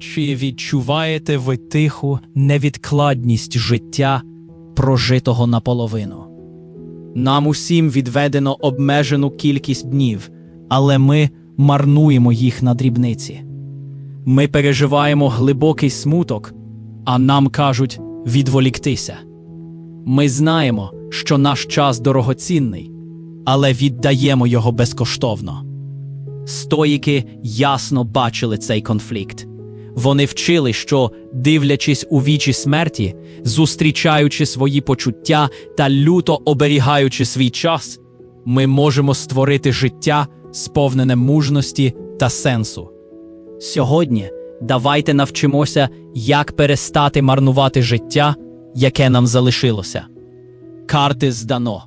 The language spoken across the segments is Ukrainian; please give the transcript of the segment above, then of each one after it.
Чи відчуваєте ви тиху невідкладність життя, прожитого наполовину? Нам усім відведено обмежену кількість днів, але ми марнуємо їх на дрібниці. Ми переживаємо глибокий смуток, а нам кажуть відволіктися. Ми знаємо, що наш час дорогоцінний, але віддаємо його безкоштовно. Стоїки ясно бачили цей конфлікт. Вони вчили, що, дивлячись у вічі смерті, зустрічаючи свої почуття та люто оберігаючи свій час, ми можемо створити життя, сповнене мужності та сенсу. Сьогодні давайте навчимося, як перестати марнувати життя, яке нам залишилося. Карти здано.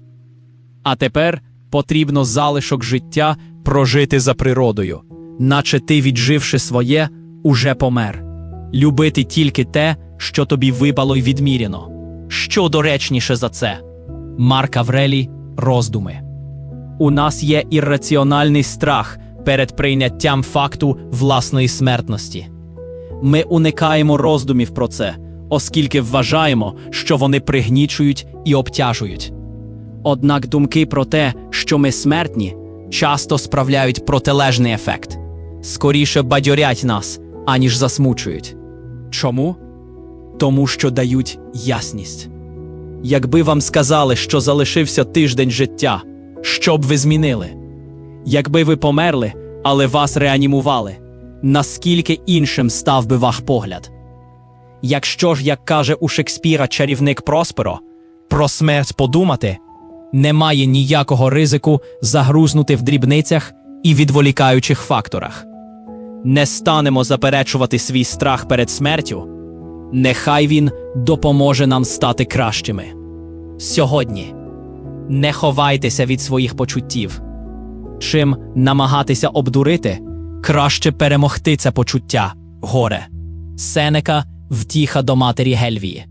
А тепер потрібно залишок життя прожити за природою, наче ти, відживши своє, уже помер. Любити тільки те, що тобі випало й відміряно. Що доречніше за це? Марк Аврелій роздуми. У нас є ірраціональний страх перед прийняттям факту власної смертності. Ми уникаємо роздумів про це, оскільки вважаємо, що вони пригнічують і обтяжують. Однак думки про те, що ми смертні, часто справляють протилежний ефект, скоріше бадьорять нас, аніж засмучують. Чому? Тому що дають ясність. Якби вам сказали, що залишився тиждень життя, що б ви змінили? Якби ви померли, але вас реанімували, наскільки іншим став би ваш погляд? Якщо ж, як каже у Шекспіра чарівник Просперо, про смерть подумати, немає ніякого ризику загрузнути в дрібницях і відволікаючих факторах. Не станемо заперечувати свій страх перед смертю, нехай він допоможе нам стати кращими. Сьогодні не ховайтеся від своїх почуттів. Чим намагатися обдурити, краще перемогти це почуття горе. Сенека втіха до матері Гельвії.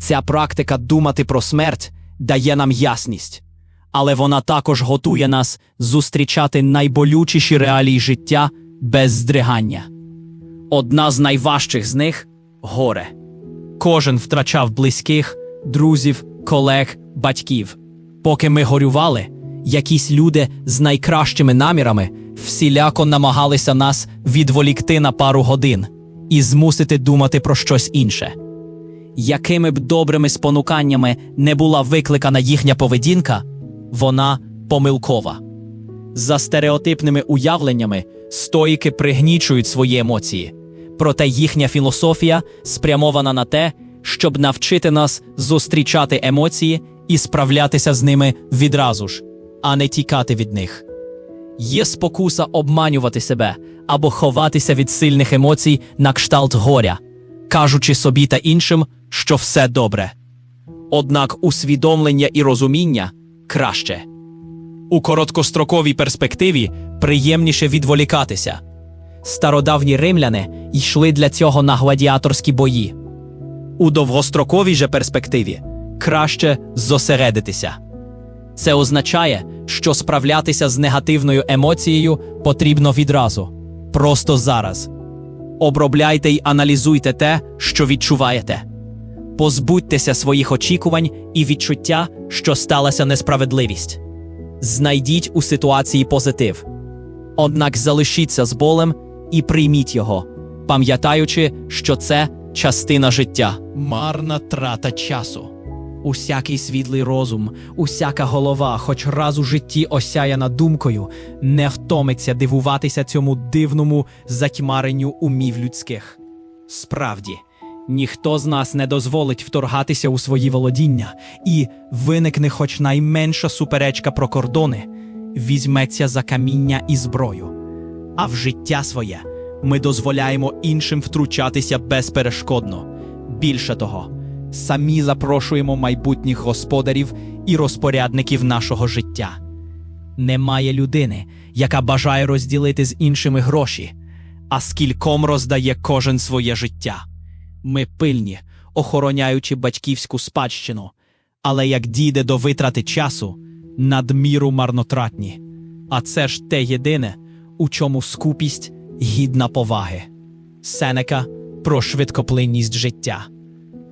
Ця практика думати про смерть дає нам ясність, але вона також готує нас зустрічати найболючіші реалії життя без здригання. Одна з найважчих з них горе. Кожен втрачав близьких, друзів, колег, батьків. Поки ми горювали, якісь люди з найкращими намірами всіляко намагалися нас відволікти на пару годин і змусити думати про щось інше. Якими б добрими спонуканнями не була викликана їхня поведінка, вона помилкова. За стереотипними уявленнями стоїки пригнічують свої емоції, проте їхня філософія спрямована на те, щоб навчити нас зустрічати емоції і справлятися з ними відразу ж, а не тікати від них. Є спокуса обманювати себе або ховатися від сильних емоцій на кшталт горя, кажучи собі та іншим, що все добре. Однак усвідомлення і розуміння краще. У короткостроковій перспективі приємніше відволікатися. Стародавні римляни йшли для цього на гладіаторські бої. У довгостроковій же перспективі краще зосередитися. Це означає, що справлятися з негативною емоцією потрібно відразу, просто зараз. Обробляйте й аналізуйте те, що відчуваєте. Позбудьтеся своїх очікувань і відчуття, що сталася несправедливість. Знайдіть у ситуації позитив. Однак залишіться з болем і прийміть його, пам'ятаючи, що це частина життя. Марна трата часу. Усякий світлий розум, усяка голова, хоч раз у житті осяяна думкою, не втомиться дивуватися цьому дивному затьмаренню умів людських. Справді, ніхто з нас не дозволить вторгатися у свої володіння, і виникне хоч найменша суперечка про кордони, візьметься за каміння і зброю. А в життя своє ми дозволяємо іншим втручатися безперешкодно. Більше того, самі запрошуємо майбутніх господарів і розпорядників нашого життя. Немає людини, яка бажає розділити з іншими гроші, а скільком роздає кожен своє життя. Ми пильні, охороняючи батьківську спадщину, але як дійде до витрати часу, надміру марнотратні. А це ж те єдине, у чому скупість гідна поваги. Сенека про швидкоплинність життя.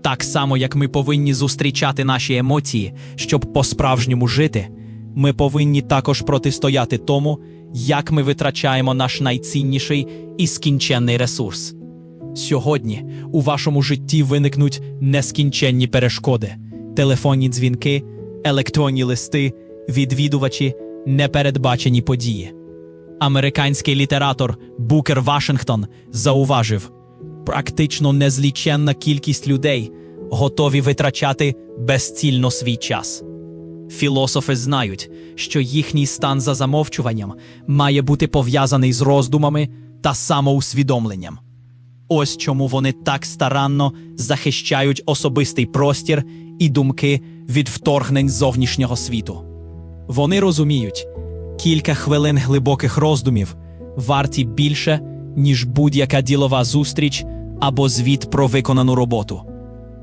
Так само, як ми повинні зустрічати наші емоції, щоб по-справжньому жити, ми повинні також протистояти тому, як ми витрачаємо наш найцінніший і скінченний ресурс. Сьогодні у вашому житті виникнуть нескінченні перешкоди, телефонні дзвінки, електронні листи, відвідувачі, непередбачені події. Американський літератор Букер Вашингтон зауважив, практично незліченна кількість людей готові витрачати безцільно свій час. Філософи знають, що їхній стан за замовчуванням має бути пов'язаний з роздумами та самоусвідомленням. Ось чому вони так старанно захищають особистий простір і думки від вторгнень зовнішнього світу. Вони розуміють, кілька хвилин глибоких роздумів варті більше, ніж будь-яка ділова зустріч або звіт про виконану роботу.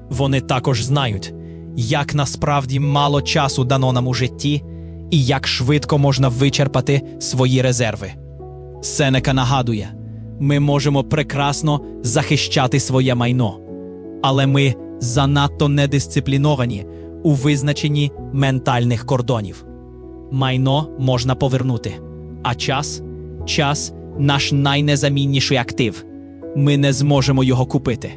Вони також знають, як насправді мало часу дано нам у житті і як швидко можна вичерпати свої резерви. Сенека нагадує, ми можемо прекрасно захищати своє майно, але ми занадто недисципліновані у визначенні ментальних кордонів. Майно можна повернути, а час час наш найнезамінніший актив. Ми не зможемо його купити.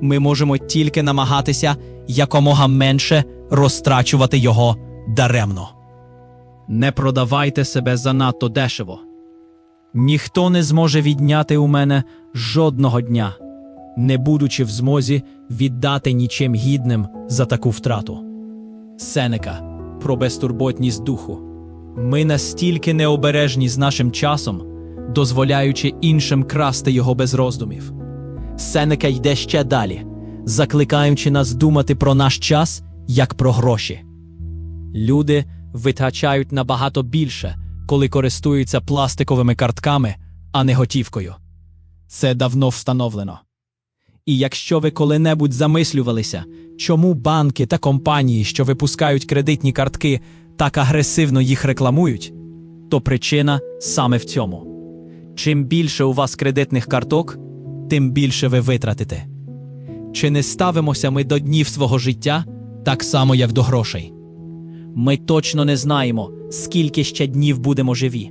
Ми можемо тільки намагатися якомога менше розтрачувати його даремно. Не продавайте себе занадто дешево. Ніхто не зможе відняти у мене жодного дня, не будучи в змозі віддати нічим гідним за таку втрату. Сенека про безтурботність духу. Ми настільки необережні з нашим часом, дозволяючи іншим красти його без роздумів. Сенека йде ще далі, закликаючи нас думати про наш час як про гроші. Люди витрачають набагато більше, коли користуються пластиковими картками, а не готівкою. Це давно встановлено. І якщо ви коли-небудь замислювалися, чому банки та компанії, що випускають кредитні картки, так агресивно їх рекламують, то причина саме в цьому. Чим більше у вас кредитних карток, тим більше ви витратите. Чи не ставимося ми до днів свого життя так само, як до грошей? Ми точно не знаємо, скільки ще днів будемо живі.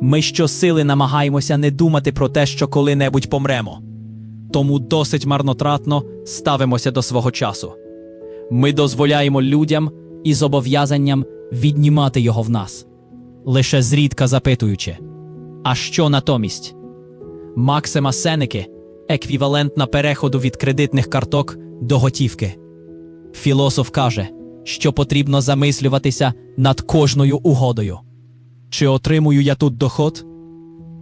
Ми щосили намагаємося не думати про те, що коли-небудь помремо. Тому досить марнотратно ставимося до свого часу. Ми дозволяємо людям і зобов'язанням віднімати його в нас, лише зрідка запитуючи, а що натомість? Максима Сенеки еквівалентна переходу від кредитних карток до готівки. Філософ каже, що потрібно замислюватися над кожною угодою. Чи отримую я тут доход?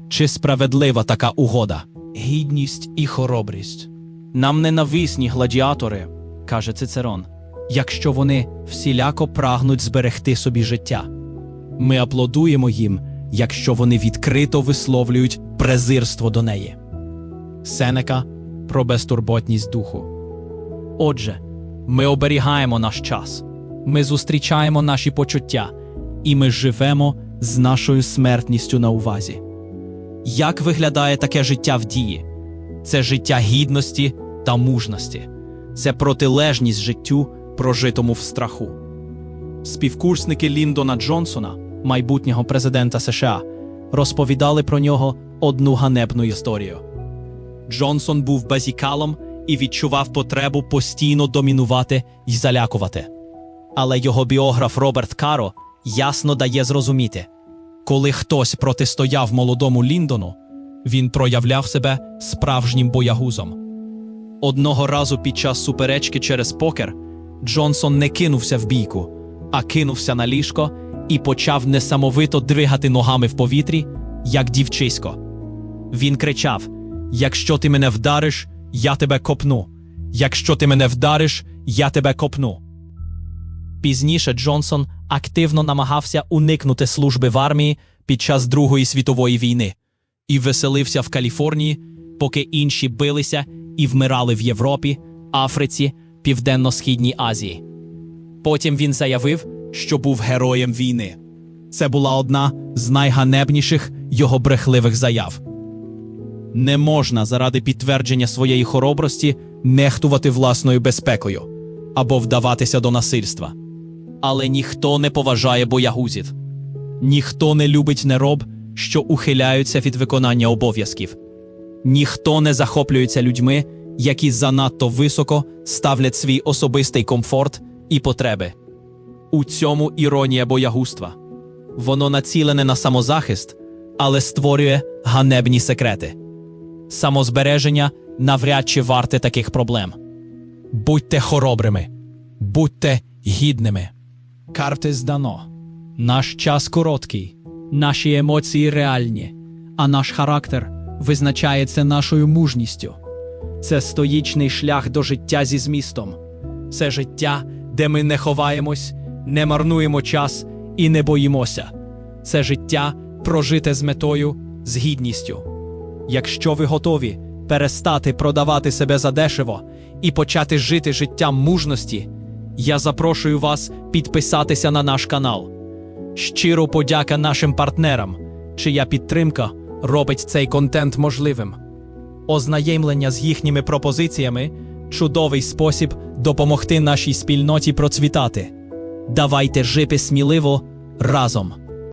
Чи справедлива така угода? Гідність і хоробрість. Нам ненависні гладіатори, каже Цицерон, якщо вони всіляко прагнуть зберегти собі життя. Ми аплодуємо їм, якщо вони відкрито висловлюють презирство до неї. Сенека про безтурботність духу. Отже, ми оберігаємо наш час, ми зустрічаємо наші почуття, і ми живемо з нашою смертністю на увазі. Як виглядає таке життя в дії? Це життя гідності та мужності, це протилежність життю, прожитому в страху. Співкурсники Ліндона Джонсона, майбутнього президента США, розповідали про нього одну ганебну історію. Джонсон був базікалом і відчував потребу постійно домінувати і залякувати. Але його біограф Роберт Каро ясно дає зрозуміти, коли хтось протистояв молодому Ліндону, він проявляв себе справжнім боягузом. Одного разу під час суперечки через покер Джонсон не кинувся в бійку, а кинувся на ліжко і почав несамовито двигати ногами в повітрі, як дівчисько. Він кричав: Якщо ти мене вдариш, я тебе копну. Якщо ти мене вдариш, я тебе копну. Пізніше Джонсон активно намагався уникнути служби в армії під час Другої світової війни і веселився в Каліфорнії, поки інші билися і вмирали в Європі, Африці, Південно-Східній Азії. Потім він заявив, що був героєм війни. Це була одна з найганебніших його брехливих заяв. Не можна заради підтвердження своєї хоробрості нехтувати власною безпекою або вдаватися до насильства. Але ніхто не поважає боягузів, ніхто не любить нероб, що ухиляються від виконання обов'язків, ніхто не захоплюється людьми, які занадто високо ставлять свій особистий комфорт і потреби. У цьому іронія боягузтва. Воно націлене на самозахист, але створює ганебні секрети. Самозбереження навряд чи варте таких проблем. Будьте хоробрими, будьте гідними. Карти здано. Наш час короткий, наші емоції реальні, а наш характер визначається нашою мужністю. Це стоїчний шлях до життя зі змістом. Це життя, де ми не ховаємось, не марнуємо час і не боїмося. Це життя прожите з метою, з гідністю. Якщо ви готові перестати продавати себе задешево і почати жити життям мужності, я запрошую вас підписатися на наш канал. Щиро подяка нашим партнерам, чия підтримка робить цей контент можливим. Ознайомлення з їхніми пропозиціями чудовий спосіб допомогти нашій спільноті процвітати. Давайте жити сміливо разом.